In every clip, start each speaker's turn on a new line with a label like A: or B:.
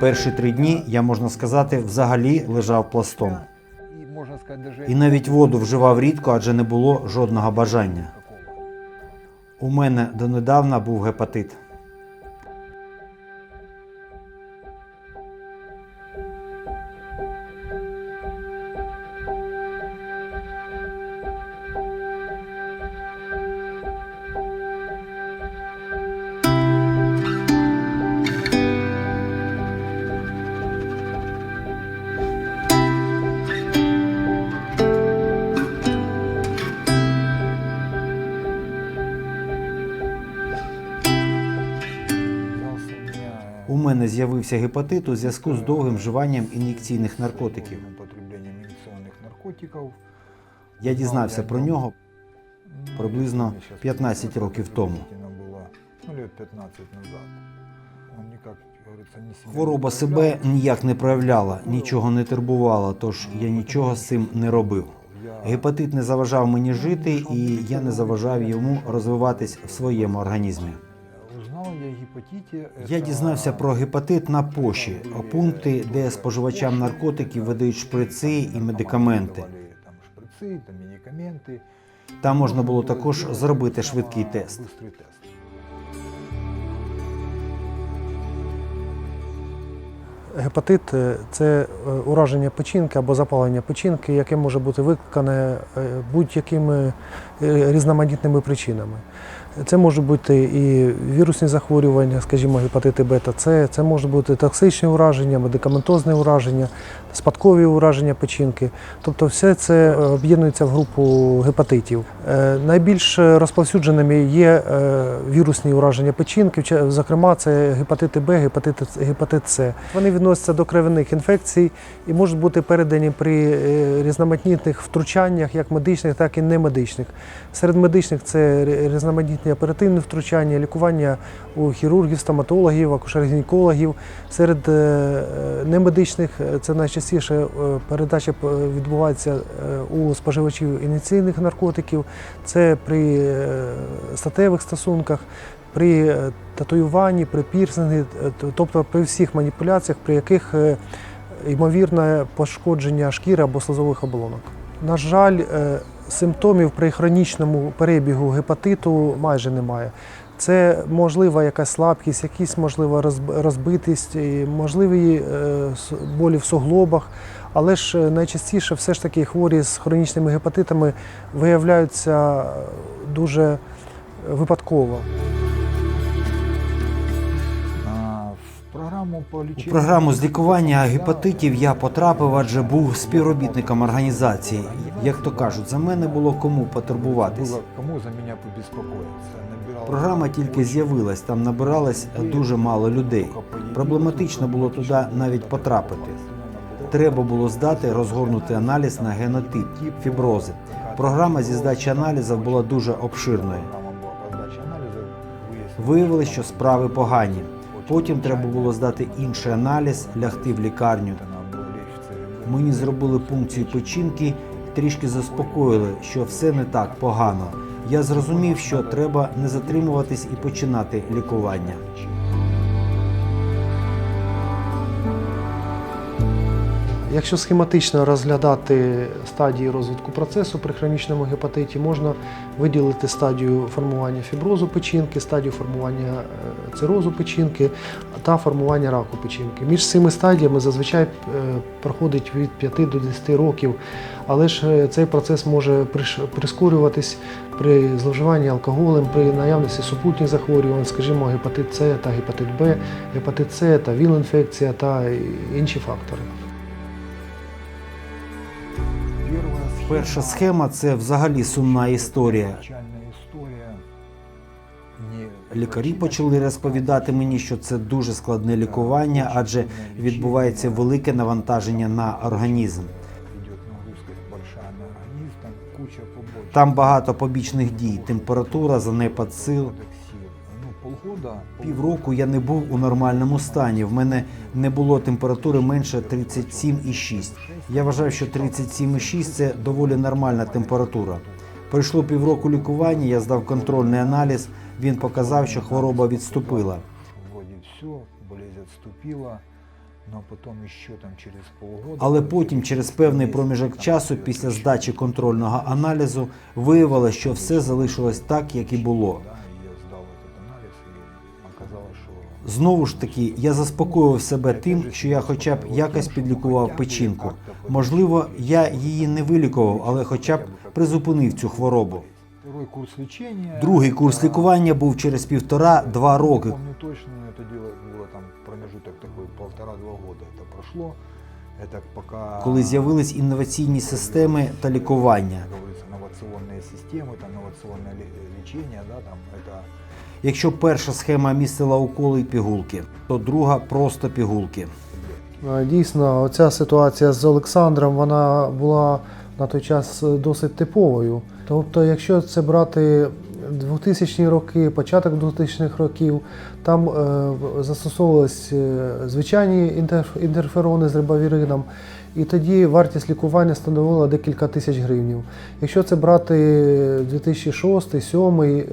A: Перші три дні я, можна сказати, взагалі лежав пластом. І навіть воду вживав рідко, адже не було жодного бажання. У мене донедавна був гепатит. з'явився гепатит у зв'язку з довгим вживанням ін'єкційних наркотиків.
B: долгим употреблением инъекционных наркотиков.
A: Я дізнався про нього
B: Ну,
A: приблизно
B: мне щас
A: 15 років тому.
B: приблизительно было, ну, лет 15 назад. Он никак, как говорится, не себя не
A: Хвороба себе
B: проявлял.
A: ніяк не проявляла, нічого не турбувала, тож я нічого з цим не робив.
B: Я
A: Гепатит не заважав мені жити, і я не заважав йому розвиватись в своєму організмі.
B: я о.
A: Я дізнався про гепатит на поші, пункти, де споживачам наркотиків видають шприци і медикаменти.
B: Там шприци, там медикаменти.
A: Там можна було також зробити швидкий тест.
C: Гепатит е, це е, ураження печінки або запалення печінки, яке може бути викликане е, будь-якими різноманітними причинами. Це можуть бути і вірусні захворювання, скажімо, гепатити бета С, це може бути токсичні ураження, медикаментозне ураження, спадкові ураження печінки. Тобто все це е, об'єднується в групу гепатитів. Е, Найбільш розповсюдженими є е, вірусні ураження печінки, зокрема, це гепатити Б, гепатит, С. Вони відносяться до кров'яних інфекцій і можуть бути передані при різноманітних втручаннях, як медичних, так і немедичних. Серед медичних це різноманітні оперативні втручання, лікування у хірургів, стоматологів, акушер-гінекологів. Серед немедичних це найчастіше е, передача відбувається е, у споживачів ініційних наркотиків, це при е, статевих стосунках, при е, татуюванні, при пірсингі, е, тобто при всіх маніпуляціях, при яких е, ймовірне пошкодження шкіри або слизових оболонок. На жаль, е, симптомів при хронічному перебігу гепатиту майже немає. Це можлива якась слабкість, якісь можлива розб- розбитість, можливі е, болі в суглобах. Але ж е, найчастіше все ж таки хворі з хронічними гепатитами виявляються дуже випадково.
B: Програму по
A: У програму з лікування гепатитів я потрапив, адже був співробітником організації. Як то кажуть, за мене було кому потурбуватись.
B: Кому за мене побіспокоїтися.
A: Програма тільки з'явилась, там набиралось дуже мало людей. Проблематично було туди навіть потрапити. Треба було здати розгорнутий аналіз на генотип фібрози. Програма зі здачі аналізів була дуже обширною. Виявилось, що справи погані. Потім треба було здати інший аналіз, лягти в лікарню. Мені зробили пункцію печінки, трішки заспокоїли, що все не так погано. Я зрозумів, що треба не затримуватись і починати лікування.
C: Якщо схематично розглядати стадії розвитку процесу при хронічному гепатиті, можна виділити стадію формування фіброзу печінки, стадію формування е, цирозу печінки та формування раку печінки. Між цими стадіями зазвичай е, проходить від 5 до 10 років, але ж е, цей процес може прискорюватись при зловживанні алкоголем, при наявності супутніх захворювань, скажімо, гепатит С та гепатит Б, гепатит С та ВІЛ-інфекція та інші фактори.
B: Перша схема,
A: це взагалі сумна історія. Лікарі почали розповідати мені, що це дуже складне лікування, адже відбувається велике навантаження на організм.
B: Там
A: багато побічних дій, температура, занепад сил.
B: Ну,
A: Півроку я не був у нормальному стані. В мене не було температури менше 37,6. Я вважав, що 37,6 – це доволі нормальна температура. Пройшло півроку лікування, я здав контрольний аналіз. Він показав, що хвороба відступила.
B: Вроде все, болезнь полгода...
A: Але потім, через певний проміжок часу, після здачі контрольного аналізу, виявилося, що все залишилось так, як і було. Знову ж таки, я заспокоював себе тим, що я хоча б якось підлікував печінку. Можливо, я її не вилікував, але хоча б призупинив цю хворобу.
B: Второй курс лечения...
A: Другий курс
B: а,
A: лікування був через півтора-два роки.
B: Помню точно, это дело было там промежуток такой полтора-два года это прошло. Это пока...
A: коли з'явились інноваційні системи та лікування.
B: Как говорится, инновационные системы, там инновационное ле- лечение, да, там это
A: Якщо перша схема містила уколи і пігулки, то друга просто пігулки.
C: Дійсно, оця ситуація з Олександром вона була на той час досить типовою. Тобто, якщо це брати 2000-ні роки, початок 2000-х років, там е, застосовувались е, звичайні інтер- інтерферони з рибавірином, і тоді вартість лікування становила декілька тисяч гривнів. Якщо це брати 2006, 2007,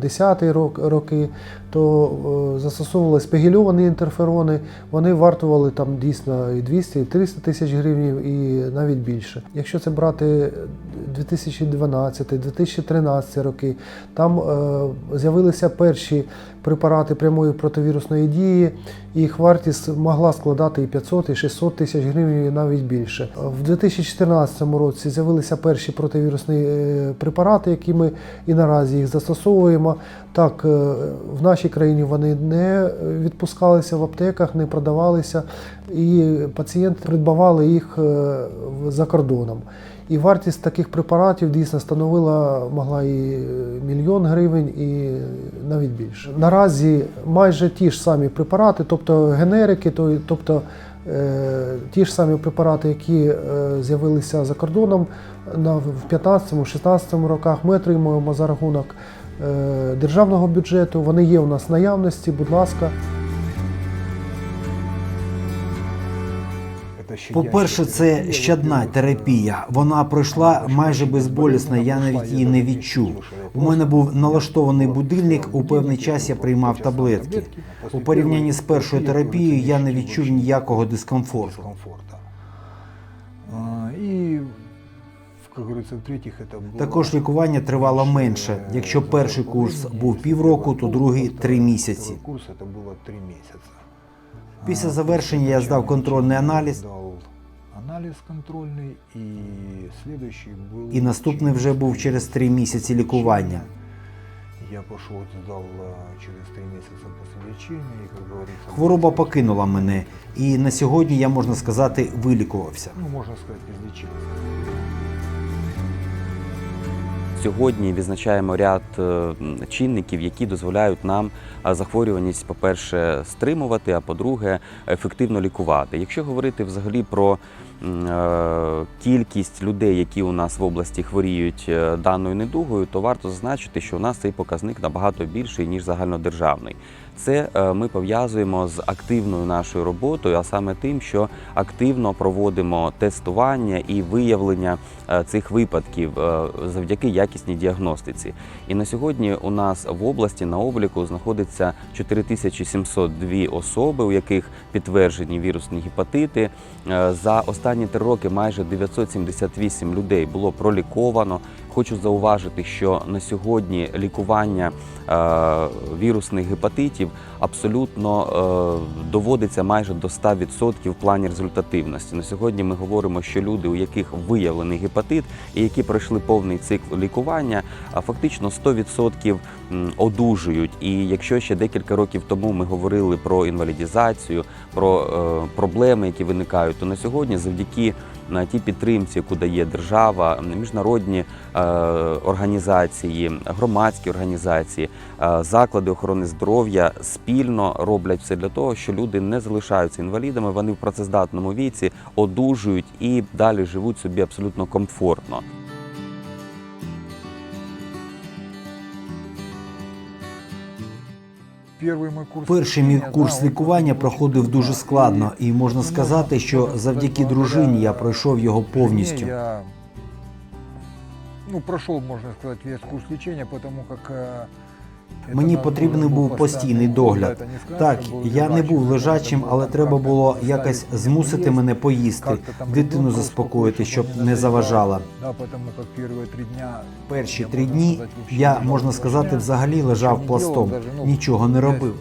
C: 2010 роки, то е, застосовувались пегільовані інтерферони, вони вартували там дійсно і 200, і 300 тисяч гривень, і навіть більше. Якщо це брати 2012-2013 роки, там е, з'явилися перші препарати прямої противірусної дії, їх вартість могла складати і 500, і 600 тисяч гривень, і навіть більше. В 2014 році з'явилися перші противірусні е, препарати, які ми і наразі їх застосовуємо. Так, е, в нашій країні вони не відпускалися в аптеках, не продавалися, і пацієнти придбавали їх е, за кордоном. І вартість таких препаратів дійсно становила могла і мільйон гривень, і навіть більше. Наразі майже ті ж самі препарати, тобто генерики, тобто ті ж самі препарати, які е, з'явилися за кордоном в 15-16 роках, ми отримуємо за рахунок е, державного бюджету. Вони є у нас в наявності, будь ласка.
A: По-перше, це
B: терапия,
A: щадна
B: во-первых,
A: терапія. Вона пройшла майже безболісно, я навіть її не відчув. У мене був налаштований будильник, у певний час я приймав таблетки. У порівнянні з першою терапією я не відчув ніякого дискомфорту.
B: дискомфорта. А, И, как говорится, в-третьих, это было...
A: Також лікування тривало менше. Якщо перший курс був півроку, то другий три місяці.
B: Второй курс это было три месяца.
A: Після завершення я здав контрольний аналіз,
B: контрольный, и
A: і наступний вже був через три місяці лікування.
B: Я пошел, сдал а, через три месяца после лечения, и, как говорится...
A: Хвороба покинула мене, і на сьогодні я можна сказати вилікувався.
B: Ну, можно сказать, излечился.
D: Сьогодні відзначаємо ряд е, чинників, які дозволяють нам е, захворюваність, по-перше, стримувати, а по-друге, ефективно лікувати. Якщо говорити взагалі про е, кількість людей, які у нас в області хворіють даною недугою, то варто зазначити, що у нас цей показник набагато більший ніж загальнодержавний. Це е, ми пов'язуємо з активною нашою роботою, а саме тим, що активно проводимо тестування і виявлення е, цих випадків е, завдяки якісній діагностиці. І на сьогодні у нас в області на обліку знаходиться 4702 особи, у яких підтверджені вірусні гепатити. За останні три роки майже 978 людей було проліковано. Хочу зауважити, що на сьогодні лікування е, вірусних гепатитів абсолютно е, доводиться майже до 100% в плані результативності. На сьогодні ми говоримо, що люди, у яких виявлений гепатит і які пройшли повний цикл лікування, фактично 100% м, одужують. І якщо ще декілька років тому ми говорили про інвалідізацію, про е, проблеми, які виникають, то на сьогодні завдяки на тій підтримці, яку дає держава, міжнародні е, організації, громадські організації, е, заклади охорони здоров'я спільно роблять все для того, що люди не залишаються інвалідами, вони в працездатному віці одужують і далі живуть собі абсолютно комфортно.
A: Перший мій курс лікування проходив дуже складно, і можна сказати, що завдяки дружині я пройшов його повністю.
B: Ну, пройшов, можна сказати, весь курс лечения, потому как э,
A: Мені потрібен був постійний догляд. Так, я не був лежачим, але треба було якось змусити мене поїсти, дитину заспокоїти, щоб не заважала. Перші три дні я, можна сказати, взагалі лежав пластом, нічого не робив.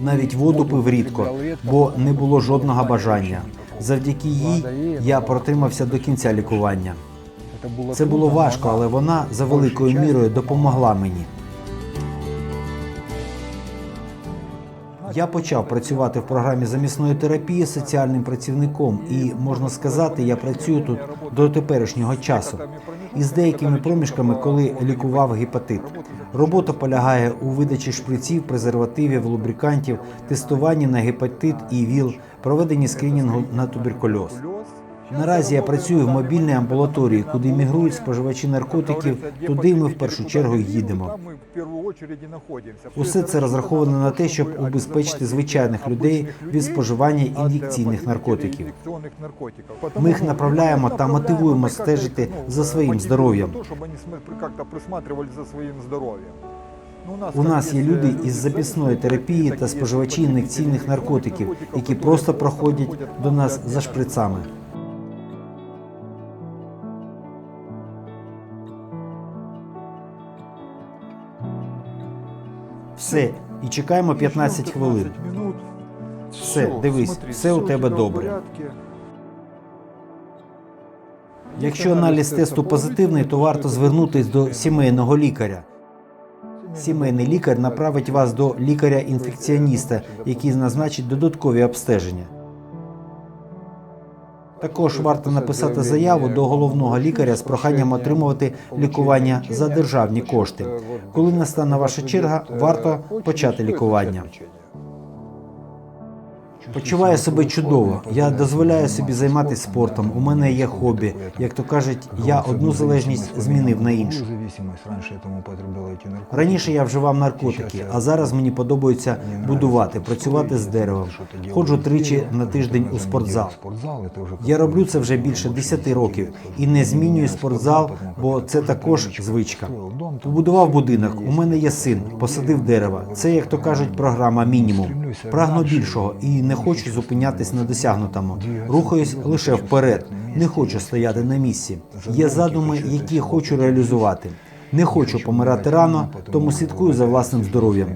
A: Навіть воду пив рідко, бо не було жодного бажання. Завдяки їй я протримався до кінця лікування. Це було важко, але вона за великою мірою допомогла мені. Я почав працювати в програмі замісної терапії соціальним працівником, і можна сказати, я працюю тут до теперішнього часу. Із деякими проміжками, коли лікував гепатит. Робота полягає у видачі шприців, презервативів, лубрикантів, тестуванні на гепатит і ВІЛ, проведенні скринінгу на туберкульоз. Наразі я працюю в мобільній амбулаторії, куди мігрують споживачі наркотиків. Туди ми в першу чергу їдемо. Усе це розраховано на те, щоб убезпечити звичайних людей від споживання ін'єкційних наркотиків. Ми їх направляємо та мотивуємо стежити за своїм здоров'ям. У нас є люди із записної терапії та споживачі ін'єкційних наркотиків, які просто проходять до нас за шприцами. Все, і чекаємо 15 хвилин. Все, дивись, все у тебе добре. Якщо аналіз тесту позитивний, то варто звернутись до сімейного лікаря. Сімейний лікар направить вас до лікаря-інфекціоніста, який назначить додаткові обстеження. Також варто написати заяву до головного лікаря з проханням отримувати лікування за державні кошти. Коли настане ваша черга, варто почати лікування. Почуваю себе чудово. Я дозволяю собі займатися спортом. У мене є хобі. Як то кажуть, я одну залежність змінив на іншу. Раніше я вживав наркотики, а зараз мені подобається будувати, працювати з деревом. Ходжу тричі на тиждень у спортзал. Я роблю це вже більше 10 років і не змінюю спортзал, бо це також звичка. Побудував будинок. У мене є син, посадив дерева. Це, як то кажуть, програма мінімум. Прагну більшого і не хочу зупинятись на досягнутому. Рухаюсь лише вперед. Не хочу стояти на місці. Є задуми, які хочу реалізувати. Не хочу помирати рано, тому слідкую за власним здоров'ям.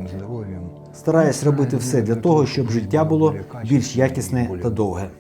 A: Стараюсь робити все для того, щоб життя було більш якісне та довге.